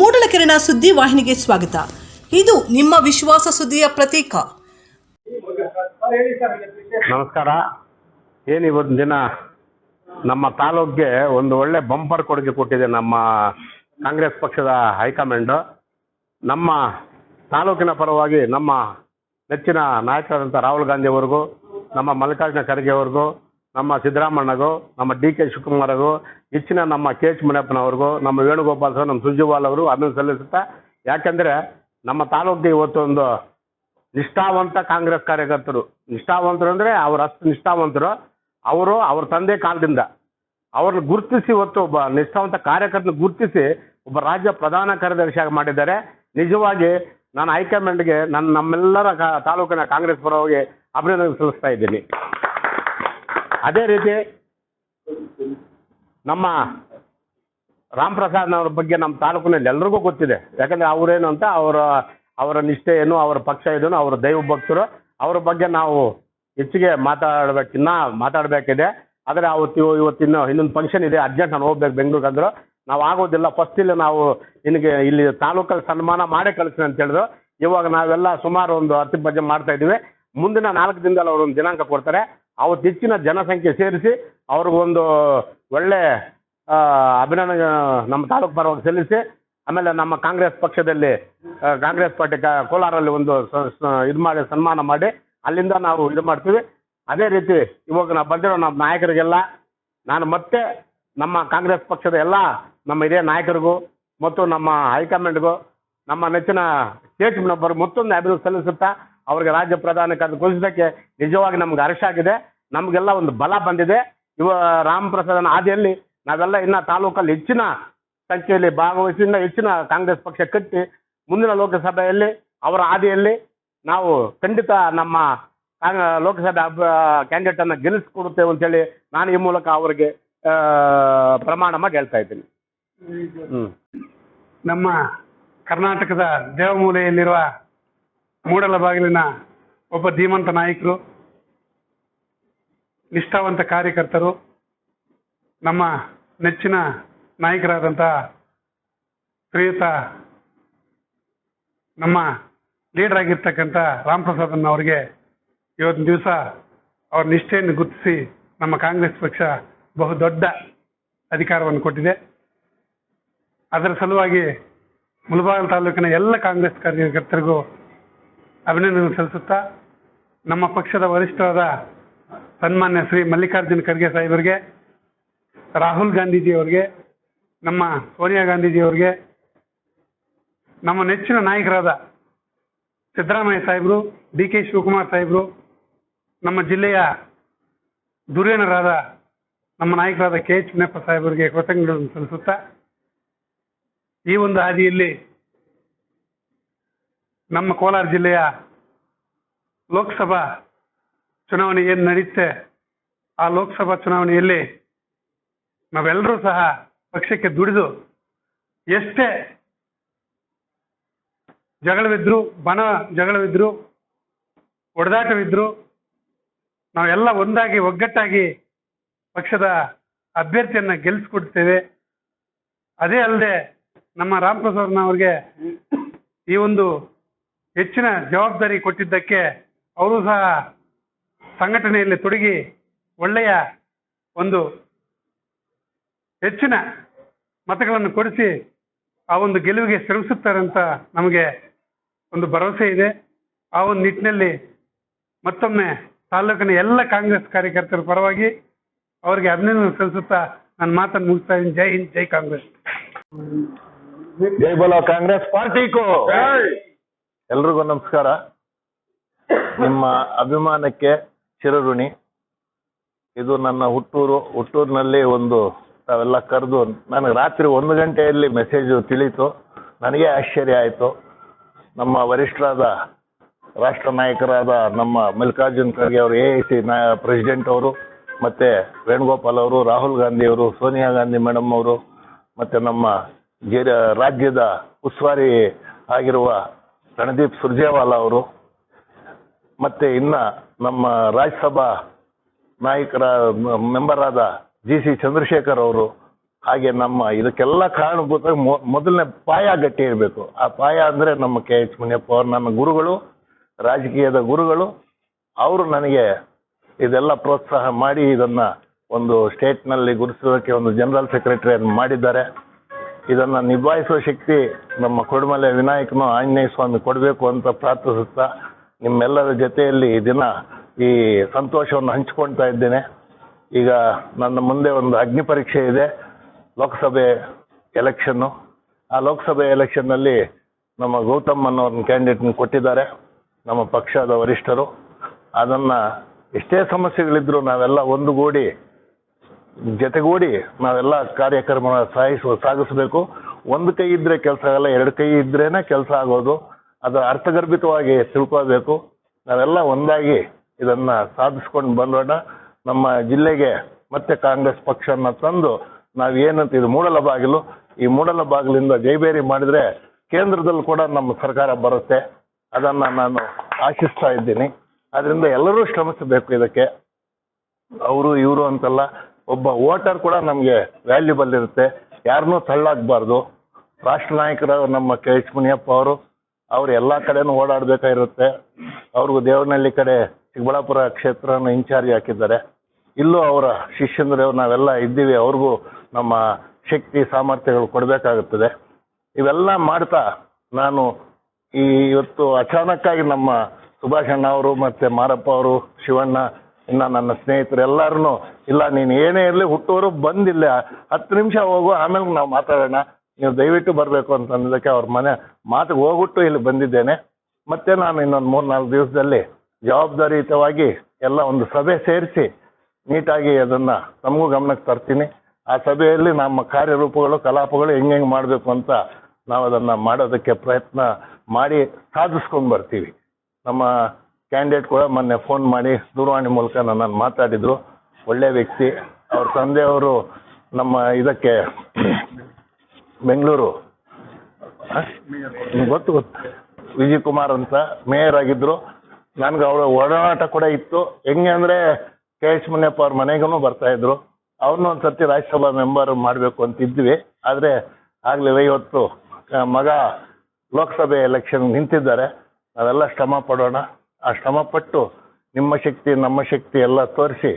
ಮೂಡಲಕೆರೆನ ಸುದ್ದಿ ವಾಹಿನಿಗೆ ಸ್ವಾಗತ. ಇದು ನಿಮ್ಮ ವಿಶ್ವಾಸ ಸುದ್ದಿಯ ಪ್ರತೀಕ. ನಮಸ್ಕಾರ. ಏನು ಇವತ್ತು ದಿನ ನಮ್ಮ ತಾಲೂಕ್ಗೆ ಒಂದು ಒಳ್ಳೆ ಬಂಪರ್ ಕೊಡುಗೆ ಕೊಟ್ಟಿದೆ ನಮ್ಮ ಕಾಂಗ್ರೆಸ್ ಪಕ್ಷದ ಹೈಕಮಾಂಡ್. ನಮ್ಮ ತಾಲೂಕಿನ ಪರವಾಗಿ ನಮ್ಮ ನೆಚ್ಚಿನ ನಾಯಕರಾದಂಥ ರಾಹುಲ್ ಗಾಂಧಿ ಅವರಿಗೂ ನಮ್ಮ ಮಲ್ಲಿಕಾರ್ಜುನ ಖರ್ಗೆ ಅವ್ರಿಗೂ, ನಮ್ಮ ಸಿದ್ದರಾಮಣ್ಣಗೂ ನಮ್ಮ ಡಿ ಕೆ ಶಿವಕುಮಾರ್ಗೂ ಹೆಚ್ಚಿನ ನಮ್ಮ ಕೆ ಎಚ್ ಮುನಿಯಪ್ಪನವ್ರಿಗೂ, ನಮ್ಮ ವೇಣುಗೋಪಾಲ್ ಸರ್, ನಮ್ಮ ಸುರ್ಜೇವಾಲ್ ಅವರು ಅಭಿನಂದನೆ ಸಲ್ಲಿಸುತ್ತಾ, ಯಾಕಂದ್ರೆ ನಮ್ಮ ತಾಲೂಕಿಗೆ ಇವತ್ತು ಒಂದು ನಿಷ್ಠಾವಂತ ಕಾಂಗ್ರೆಸ್ ಕಾರ್ಯಕರ್ತರು. ನಿಷ್ಠಾವಂತರು ಅಂದರೆ ಅವ್ರ ಅಷ್ಟು ನಿಷ್ಠಾವಂತರು. ಅವರು ಅವ್ರ ತಂದೆ ಕಾಲದಿಂದ ಅವ್ರನ್ನ ಗುರುತಿಸಿ ಇವತ್ತು ಒಬ್ಬ ನಿಷ್ಠಾವಂತ ಕಾರ್ಯಕರ್ತನ ಗುರುತಿಸಿ ಒಬ್ಬ ರಾಜ್ಯ ಪ್ರಧಾನ ಕಾರ್ಯದರ್ಶಿಯಾಗಿ ಮಾಡಿದ್ದಾರೆ. ನಿಜವಾಗಿ ನಾನು ಹೈಕಮಾಂಡ್ಗೆ ನನ್ನ ನಮ್ಮೆಲ್ಲರ ತಾಲೂಕಿನ ಕಾಂಗ್ರೆಸ್ ಪರವಾಗಿ ಅಭಿನಂದನೆ ಸಲ್ಲಿಸ್ತಾ ಇದ್ದೀನಿ. ಅದೇ ರೀತಿ ನಮ್ಮ ರಾಮ್ ಪ್ರಸಾದ್ನವ್ರ ಬಗ್ಗೆ ನಮ್ಮ ತಾಲೂಕಿನಲ್ಲಿ ಎಲ್ರಿಗೂ ಗೊತ್ತಿದೆ. ಯಾಕಂದ್ರೆ ಅವರೇನು ಅಂತ ಅವರ ಅವರ ನಿಷ್ಠೆ ಏನು ಅವರ ಪಕ್ಷ ಏನು ಅವರ ದೈವ ಭಕ್ತರು, ಅವ್ರ ಬಗ್ಗೆ ನಾವು ಹೆಚ್ಚಿಗೆ ಮಾತಾಡ್ಬೇಕಿನ್ನ ಮಾತಾಡಬೇಕಿದೆ. ಆದರೆ ಅವತ್ತು ಇವತ್ತಿನ ಇನ್ನೊಂದು ಫಂಕ್ಷನ್ ಇದೆ ಅರ್ಜೆಂಟ್ ನಾನು ಹೋಗ್ಬೇಕು ಬೆಂಗಳೂರಿಗೆ ಅಂದರು. ನಾವು ಆಗೋದಿಲ್ಲ ಫಸ್ಟ್ ಇಲ್ಲಿ ನಾವು ನಿನಗೆ ಇಲ್ಲಿ ತಾಲೂಕಲ್ಲಿ ಸನ್ಮಾನ ಮಾಡೇ ಕಳಿಸ್ತೀನಿ ಅಂತ ಹೇಳಿದ್ರು. ಇವಾಗ ನಾವೆಲ್ಲ ಸುಮಾರು ಒಂದು ಹತ್ತು ಬಜೆ ಮಾಡ್ತಾ ಇದ್ದೀವಿ. ಮುಂದಿನ ನಾಲ್ಕು ದಿನದಲ್ಲಿ ಅವರು ಒಂದು ದಿನಾಂಕ ಕೊಡ್ತಾರೆ. ಅವತ್ತು ಹೆಚ್ಚಿನ ಜನಸಂಖ್ಯೆ ಸೇರಿಸಿ ಅವ್ರಿಗೊಂದು ಒಳ್ಳೆ ಅಭಿನಂದನೆ, ನಮ್ಮ ತಾಲೂಕು ಪರವಾಗಿ ಸಲ್ಲಿಸಿ, ಆಮೇಲೆ ನಮ್ಮ ಕಾಂಗ್ರೆಸ್ ಪಕ್ಷದಲ್ಲಿ ಕಾಂಗ್ರೆಸ್ ಪಾರ್ಟಿ ಕೋಲಾರಲ್ಲಿ ಒಂದು ಇದು ಮಾಡಿ, ಸನ್ಮಾನ ಮಾಡಿ, ಅಲ್ಲಿಂದ ನಾವು ಇದು ಮಾಡ್ತೀವಿ. ಅದೇ ರೀತಿ ಇವಾಗ ನಾವು ಬಂದಿರೋ ನಮ್ಮ ನಾಯಕರಿಗೆಲ್ಲ, ನಾನು ಮತ್ತೆ ನಮ್ಮ ಕಾಂಗ್ರೆಸ್ ಪಕ್ಷದ ಎಲ್ಲ ನಮ್ಮ ಹಿರಿಯ ನಾಯಕರಿಗೂ ಮತ್ತು ನಮ್ಮ ಹೈಕಮಾಂಡ್ಗೂ, ನಮ್ಮ ನೆಚ್ಚಿನ ಸ್ಟೇಟ್ ಮೆಂಬರ್ ಮತ್ತೊಂದು ಅಭಿವೃದ್ಧಿ ಸಲ್ಲಿಸುತ್ತಾ ಅವರಿಗೆ ರಾಜ್ಯ ಪ್ರಧಾನ ಘೋಷಿಸೋಕ್ಕೆ ನಿಜವಾಗಿ ನಮ್ಗೆ ಹರ್ಷ ಆಗಿದೆ. ನಮಗೆಲ್ಲ ಒಂದು ಬಲ ಬಂದಿದೆ. ಇವ ರಾಮ್ ಪ್ರಸಾದನ ಹಾದಿಯಲ್ಲಿ ನಾವೆಲ್ಲ ಇನ್ನ ತಾಲೂಕಲ್ಲಿ ಹೆಚ್ಚಿನ ಸಂಖ್ಯೆಯಲ್ಲಿ ಭಾಗವಹಿಸಿ ಹೆಚ್ಚಿನ ಕಾಂಗ್ರೆಸ್ ಪಕ್ಷ ಕಟ್ಟಿ ಮುಂದಿನ ಲೋಕಸಭೆಯಲ್ಲಿ ಅವರ ಹಾದಿಯಲ್ಲಿ ನಾವು ಖಂಡಿತ ನಮ್ಮ ಲೋಕಸಭೆ ಕ್ಯಾಂಡಿಡೇಟ್ ಅನ್ನ ಗೆಲ್ಲಿಸ್ಕೊಡುತ್ತೇವೆ ಅಂತೇಳಿ ನಾನು ಈ ಮೂಲಕ ಅವರಿಗೆ ಪ್ರಮಾಣ ಮಾಡಿ ಹೇಳ್ತಾ ಇದ್ದೀನಿ. ನಮ್ಮ ಕರ್ನಾಟಕದ ದೇವಮೂಲೆಯಲ್ಲಿರುವ ಮೂಡಲ ಬಾಗಿಲಿನ ಒಬ್ಬ ಧೀಮಂತ ನಾಯಕರು, ನಿಷ್ಠಾವಂತ ಕಾರ್ಯಕರ್ತರು, ನಮ್ಮ ನೆಚ್ಚಿನ ನಾಯಕರಾದಂತಹ ಶ್ರೀಯುತ ನಮ್ಮ ಲೀಡರ್ ಆಗಿರ್ತಕ್ಕಂಥ ರಾಮ್ ಪ್ರಸಾದನ್ ಅವರಿಗೆ ಇವತ್ತಿನ ದಿವಸ ಅವ್ರ ನಿಷ್ಠೆಯನ್ನು ಗುರುತಿಸಿ ನಮ್ಮ ಕಾಂಗ್ರೆಸ್ ಪಕ್ಷ ಬಹುದೊಡ್ಡ ಅಧಿಕಾರವನ್ನು ಕೊಟ್ಟಿದೆ. ಅದರ ಸಲುವಾಗಿ ಮುಳಬಾಗಿಲು ತಾಲೂಕಿನ ಎಲ್ಲ ಕಾಂಗ್ರೆಸ್ ಕಾರ್ಯಕರ್ತರಿಗೂ ಅಭಿನಂದನೆ ಸಲ್ಲಿಸುತ್ತಾ ನಮ್ಮ ಪಕ್ಷದ ವರಿಷ್ಠರಾದ ಸನ್ಮಾನ್ಯ ಶ್ರೀ ಮಲ್ಲಿಕಾರ್ಜುನ ಖರ್ಗೆ ಸಾಹೇಬರಿಗೆ ರಾಹುಲ್ ಗಾಂಧೀಜಿಯವರಿಗೆ ನಮ್ಮ ಸೋನಿಯಾ ಗಾಂಧೀಜಿಯವರಿಗೆ ನಮ್ಮ ನೆಚ್ಚಿನ ನಾಯಕರಾದ ಸಿದ್ದರಾಮಯ್ಯ ಸಾಹೇಬರು, ಡಿ ಕೆ ಶಿವಕುಮಾರ್ ಸಾಹೇಬರು, ನಮ್ಮ ಜಿಲ್ಲೆಯ ದುರ್ಯನರಾದ ನಮ್ಮ ನಾಯಕರಾದ ಕೆ ಎಚ್ ಮುನಿಯಪ್ಪ ಸಾಹೇಬರಿಗೆ ಕೃತಜ್ಞತೆಗಳನ್ನು ಸಲ್ಲಿಸುತ್ತಾ ಈ ಒಂದು ಹಾದಿಯಲ್ಲಿ ನಮ್ಮ ಕೋಲಾರ ಜಿಲ್ಲೆಯ ಲೋಕಸಭಾ ಚುನಾವಣೆ ಏನು ನಡೆಯುತ್ತೆ ಆ ಲೋಕಸಭಾ ಚುನಾವಣೆಯಲ್ಲಿ ನಾವೆಲ್ಲರೂ ಸಹ ಪಕ್ಷಕ್ಕೆ ದುಡಿದು ಎಷ್ಟೇ ಜಗಳವಿದ್ರು ಬನ ಜಗಳವಿದ್ರು ಹೊಡೆದಾಟವಿದ್ರು ನಾವೆಲ್ಲ ಒಂದಾಗಿ, ಒಗ್ಗಟ್ಟಾಗಿ ಪಕ್ಷದ ಅಭ್ಯರ್ಥಿಯನ್ನ ಗೆಲ್ಲಿಸ್ಕೊಡ್ತೇವೆ ಅದೇ ಅಲ್ಲದೆ ನಮ್ಮ ರಾಮ್ ಪ್ರಸಾದ್ನವ್ರಿಗೆ ಈ ಒಂದು ಹೆಚ್ಚಿನ ಜವಾಬ್ದಾರಿ ಕೊಟ್ಟಿದ್ದಕ್ಕೆ ಅವರು ಸಹ ಸಂಘಟನೆಯಲ್ಲಿ ತೊಡಗಿ ಒಳ್ಳೆಯ ಒಂದು ಹೆಚ್ಚಿನ ಮತಗಳನ್ನು ಕೊಡಿಸಿ ಆ ಒಂದು ಗೆಲುವಿಗೆ ಶ್ರಮಿಸುತ್ತಾರಂತ ಅಂತ ನಮಗೆ ಒಂದು ಭರವಸೆ ಇದೆ. ಆ ಒಂದು ನಿಟ್ಟಿನಲ್ಲಿ ಮತ್ತೊಮ್ಮೆ ತಾಲೂಕಿನ ಎಲ್ಲ ಕಾಂಗ್ರೆಸ್ ಕಾರ್ಯಕರ್ತರ ಪರವಾಗಿ ಅವರಿಗೆ ಅಭಿನಂದನೆ ಸಲ್ಲಿಸುತ್ತಾ ನನ್ನ ಮಾತನ್ನು ಮುಗಿಸ್ತಾ ಇದ್ದೀನಿ. ಜೈ ಹಿಂದ್ ಜೈ ಕಾಂಗ್ರೆಸ್. ಜೈ ಬೋಲೋ ಕಾಂಗ್ರೆಸ್ ಪಾರ್ಟಿಗೂ ಎಲ್ರಿಗೂ ನಮಸ್ಕಾರ. ನಿಮ್ಮ ಅಭಿಮಾನಕ್ಕೆ ಚಿರಋಣಿ. ಇದು ನನ್ನ ಹುಟ್ಟೂರು, ಹುಟ್ಟೂರಿನಲ್ಲಿ ಒಂದು ತಾವೆಲ್ಲ ಕರೆದು, ನನಗೆ ರಾತ್ರಿ ಒಂದು ಗಂಟೆಯಲ್ಲಿ ಮೆಸೇಜು ತಿಳಿತು ನನಗೆ ಆಶ್ಚರ್ಯ ಆಯಿತು. ನಮ್ಮ ವರಿಷ್ಠರಾದ, ರಾಷ್ಟ್ರ ನಾಯಕರಾದ ನಮ್ಮ ಮಲ್ಲಿಕಾರ್ಜುನ್ ಖರ್ಗೆ ಅವರು ಎ ಐ ಸಿ ಪ್ರೆಸಿಡೆಂಟ್ ಅವರು, ಮತ್ತು ವೇಣುಗೋಪಾಲ್ ಅವರು, ರಾಹುಲ್ ಗಾಂಧಿ ಅವರು, ಸೋನಿಯಾ ಗಾಂಧಿ ಮೇಡಮ್ ಅವರು, ಮತ್ತು ನಮ್ಮ ರಾಜ್ಯದ ಉಸ್ತುವಾರಿ ಆಗಿರುವ ರಣದೀಪ್ ಸುರ್ಜೇವಾಲಾ ಅವರು ಮತ್ತೆ ಇನ್ನ ನಮ್ಮ ರಾಜ್ಯಸಭಾ ನಾಯಕರ ಮೆಂಬರ್ ಆದ ಜಿ ಸಿ ಚಂದ್ರಶೇಖರ್ ಅವರು ಹಾಗೆ ನಮ್ಮ ಇದಕ್ಕೆಲ್ಲ ಕಾರಣಭೂತ ಮೊದಲನೇ ಪಾಯ ಗಟ್ಟಿ ಇರಬೇಕು. ಆ ಪಾಯ ಅಂದ್ರೆ ನಮ್ಮ ಕೆ ಎಚ್ ಮುನಿಯಪ್ಪ ಅವರು ನನ್ನ ಗುರುಗಳು, ರಾಜಕೀಯದ ಗುರುಗಳು. ಅವರು ನನಗೆ ಇದೆಲ್ಲ ಪ್ರೋತ್ಸಾಹ ಮಾಡಿ ಇದನ್ನ ಒಂದು ಸ್ಟೇಟ್ನಲ್ಲಿ ಗುರುತಿಸೋದಕ್ಕೆ ಒಂದು ಜನರಲ್ ಸೆಕ್ರೆಟರಿಯನ್ನು ಮಾಡಿದ್ದಾರೆ. ಇದನ್ನ ನಿಭಾಯಿಸುವ ಶಕ್ತಿ ನಮ್ಮ ಕೊಡಮಲೆ ವಿನಾಯಕನು ಆಂಜನೇಯ ಸ್ವಾಮಿ ಕೊಡಬೇಕು ಅಂತ ಪ್ರಾರ್ಥಿಸುತ್ತಾ ನಿಮ್ಮೆಲ್ಲರ ಜೊತೆಯಲ್ಲಿ ಈ ದಿನ ಈ ಸಂತೋಷವನ್ನು ಹಂಚಿಕೊಳ್ತಾ ಇದ್ದೇನೆ. ಈಗ ನನ್ನ ಮುಂದೆ ಒಂದು ಅಗ್ನಿ ಪರೀಕ್ಷೆ ಇದೆ, ಲೋಕಸಭೆ ಎಲೆಕ್ಷನ್ನು. ಆ ಲೋಕಸಭೆ ಎಲೆಕ್ಷನ್ನಲ್ಲಿ ನಮ್ಮ ಗೌತಮ್ ಅನ್ನೋ ಕ್ಯಾಂಡಿಡೇಟ್ನ ಕೊಟ್ಟಿದ್ದಾರೆ, ನಮ್ಮ ಪಕ್ಷದ ವರಿಷ್ಠರು. ಅದನ್ನು ಎಷ್ಟೇ ಸಮಸ್ಯೆಗಳಿದ್ರು ನಾವೆಲ್ಲ ಒಂದುಗೂಡಿ ಜೊತೆಗೂಡಿ ನಾವೆಲ್ಲ ಕಾರ್ಯಕ್ರಮ ಸಾಗಿಸುವ, ಸಾಗಿಸಬೇಕು. ಒಂದು ಕೈ ಇದ್ರೆ ಕೆಲಸ ಆಗಲ್ಲ, ಎರಡು ಕೈ ಇದ್ರೇನೆ ಕೆಲಸ ಆಗೋದು. ಅದು ಅರ್ಥಗರ್ಭಿತವಾಗಿ ತಿಳ್ಕೋಬೇಕು ನಾವೆಲ್ಲ ಒಂದಾಗಿ ಇದನ್ನ ಸಾಧಿಸ್ಕೊಂಡು ಬಂದೋಣ ನಮ್ಮ ಜಿಲ್ಲೆಗೆ ಮತ್ತೆ ಕಾಂಗ್ರೆಸ್ ಪಕ್ಷನ ತಂದು ನಾವು ಏನಂತ, ಇದು ಮೂಡಲ ಬಾಗಿಲು. ಈ ಮೂಡಲ ಬಾಗಿಲಿಂದ ಜೈಬೇರಿ ಮಾಡಿದ್ರೆ ಕೇಂದ್ರದಲ್ಲಿ ಕೂಡ ನಮ್ಮ ಸರ್ಕಾರ ಬರುತ್ತೆ. ಅದನ್ನ ನಾನು ಆಶಿಸ್ತಾ ಇದ್ದೀನಿ. ಅದರಿಂದ ಎಲ್ಲರೂ ಶ್ರಮಿಸಬೇಕು ಇದಕ್ಕೆ. ಅವರು, ಇವರು ಅಂತಲ್ಲ. ಒಬ್ಬ ವೋಟರ್ ಕೂಡ ನಮಗೆ ವ್ಯಾಲ್ಯೂಬಲ್ ಇರುತ್ತೆ. ಯಾರನ್ನೂ ತಳ್ಳಾಗಬಾರ್ದು. ರಾಷ್ಟ್ರ ನಾಯಕರ ನಮ್ಮ ಕೆ ಎಚ್ ಮುನಿಯಪ್ಪ ಅವರು, ಅವ್ರು ಎಲ್ಲ ಕಡೆನೂ ಓಡಾಡಬೇಕಾಗಿರುತ್ತೆ. ಅವ್ರಿಗೂ ದೇವನಹಳ್ಳಿ ಕಡೆ ಚಿಕ್ಕಬಳ್ಳಾಪುರ ಕ್ಷೇತ್ರನ ಇನ್ಚಾರ್ಜ್ ಹಾಕಿದ್ದಾರೆ. ಇಲ್ಲೂ ಅವರ ಶಿಷ್ಯಂದ್ರೆ ನಾವೆಲ್ಲ ಇದ್ದೀವಿ. ಅವ್ರಿಗೂ ನಮ್ಮ ಶಕ್ತಿ, ಸಾಮರ್ಥ್ಯಗಳು ಕೊಡಬೇಕಾಗುತ್ತದೆ. ಇವೆಲ್ಲ ಮಾಡ್ತಾ ನಾನು ಈ ಇವತ್ತು ಅಚಾನಕ್ಕಾಗಿ ನಮ್ಮ ಸುಭಾಷಣ್ಣ ಅವರು ಮತ್ತೆ ಮಾರಪ್ಪ ಅವರು, ಶಿವಣ್ಣ ಇನ್ನ ನನ್ನ ಸ್ನೇಹಿತರು ಎಲ್ಲಾರು ಇಲ್ಲ, ನೀನು ಏನೇ ಇರಲಿ ಹುಟ್ಟೋರು ಬಂದಿಲ್ಲ. ಹತ್ತು ನಿಮಿಷ ಹೋಗು, ಆಮೇಲೆ ನಾವು ಮಾತಾಡೋಣ. ನೀವು ದಯವಿಟ್ಟು ಬರಬೇಕು ಅಂತ ಅಂದಿದ್ದಕ್ಕೆ ಅವ್ರ ಮನೆ ಮಾತಿಗೆ ಹೋಗ್ಬಿಟ್ಟು ಇಲ್ಲಿ ಬಂದಿದ್ದೇನೆ. ಮತ್ತೆ ನಾನು ಇನ್ನೊಂದು ಮೂರು ನಾಲ್ಕು ದಿವಸದಲ್ಲಿ ಜವಾಬ್ದಾರಿಯುತವಾಗಿ ಎಲ್ಲ ಒಂದು ಸಭೆ ಸೇರಿಸಿ ನೀಟಾಗಿ ಅದನ್ನ ತಮಗೂ ಗಮನಕ್ಕೆ ತರ್ತೀನಿ. ಆ ಸಭೆಯಲ್ಲಿ ನಮ್ಮ ಕಾರ್ಯರೂಪಗಳು, ಕಲಾಪಗಳು ಹೆಂಗೆ ಹೆಂಗೆ ಮಾಡಬೇಕು ಅಂತ ನಾವು ಅದನ್ನ ಮಾಡೋದಕ್ಕೆ ಪ್ರಯತ್ನ ಮಾಡಿ ಸಾಧಿಸ್ಕೊಂಡು ಬರ್ತೀವಿ. ನಮ್ಮ ಕ್ಯಾಂಡಿಡೇಟ್ ಕೂಡ ಮೊನ್ನೆ ಫೋನ್ ಮಾಡಿ ದೂರವಾಣಿ ಮೂಲಕ ನನ್ನನ್ನು ಮಾತಾಡಿದ್ರು. ಒಳ್ಳೆ ವ್ಯಕ್ತಿ. ಅವ್ರ ತಂದೆಯವರು ನಮ್ಮ ಇದಕ್ಕೆ ಬೆಂಗಳೂರು? ಗೊತ್ತು ಗೊತ್ತು. ವಿಜಯ್ ಕುಮಾರ್ ಅಂತ ಮೇಯರ್ ಆಗಿದ್ರು. ನನ್ಗೆ ಅವರ ಒಡನಾಟ ಕೂಡ ಇತ್ತು. ಹೆಂಗೆ ಅಂದರೆ ಕೆ ಎಚ್ ಮುನಿಯಪ್ಪ ಅವ್ರ ಮನೆಗೂ ಬರ್ತಾ ಇದ್ರು. ಅವ್ರನ್ನ ಒಂದು ಸರ್ತಿ ರಾಜ್ಯಸಭಾ ಮೆಂಬರ್ ಮಾಡಬೇಕು ಅಂತ ಇದ್ವಿ. ಆದರೆ ಆಗಲಿಲ್ಲ. ಇವತ್ತು ಮಗ ಲೋಕಸಭೆ ಎಲೆಕ್ಷನ್ ನಿಂತಿದ್ದಾರೆ. ಅದೆಲ್ಲ ಶ್ರಮ ಪಡೋಣ. ಆ ಶ್ರಮಪಟ್ಟು ನಿಮ್ಮ ಶಕ್ತಿ, ನಮ್ಮ ಶಕ್ತಿ ಎಲ್ಲ ತೋರಿಸಿ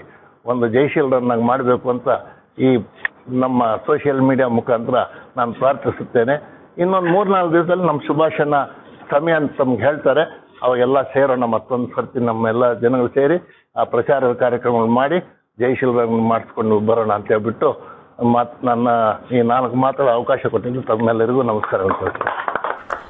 ಒಂದು ಜಯಶೀಲರನ್ನಾಗಿ ಮಾಡಬೇಕು ಅಂತ ಈ ನಮ್ಮ ಸೋಷಿಯಲ್ ಮೀಡಿಯಾ ಮುಖಾಂತರ ನಾನು ಪ್ರಾರ್ಥಿಸುತ್ತೇನೆ. ಇನ್ನೊಂದು ಮೂರ್ನಾಲ್ಕು ದಿವಸದಲ್ಲಿ ನಮ್ಮ ಸುಭಾಷನ ಸಮಯ ಅಂತ ತಮ್ಗೆ ಹೇಳ್ತಾರೆ. ಅವಾಗೆಲ್ಲ ಸೇರೋಣ ಮತ್ತೊಂದು ಸರ್ತಿ ನಮ್ಮೆಲ್ಲ ಜನಗಳು ಸೇರಿ ಆ ಪ್ರಚಾರದ ಕಾರ್ಯಕ್ರಮಗಳು ಮಾಡಿ ಜಯಶೀಲರನ್ನು ಮಾಡಿಸ್ಕೊಂಡು ಬರೋಣ ಅಂತ ಹೇಳ್ಬಿಟ್ಟು ಮಾತು ನನ್ನ ಈ ನಾಲ್ಕು ಮಾತಾಡೋ ಅವಕಾಶ ಕೊಟ್ಟಿದ್ದು ತಮ್ಮೆಲ್ಲರಿಗೂ ನಮಸ್ಕಾರ ಕೊಡ್ತೀನಿ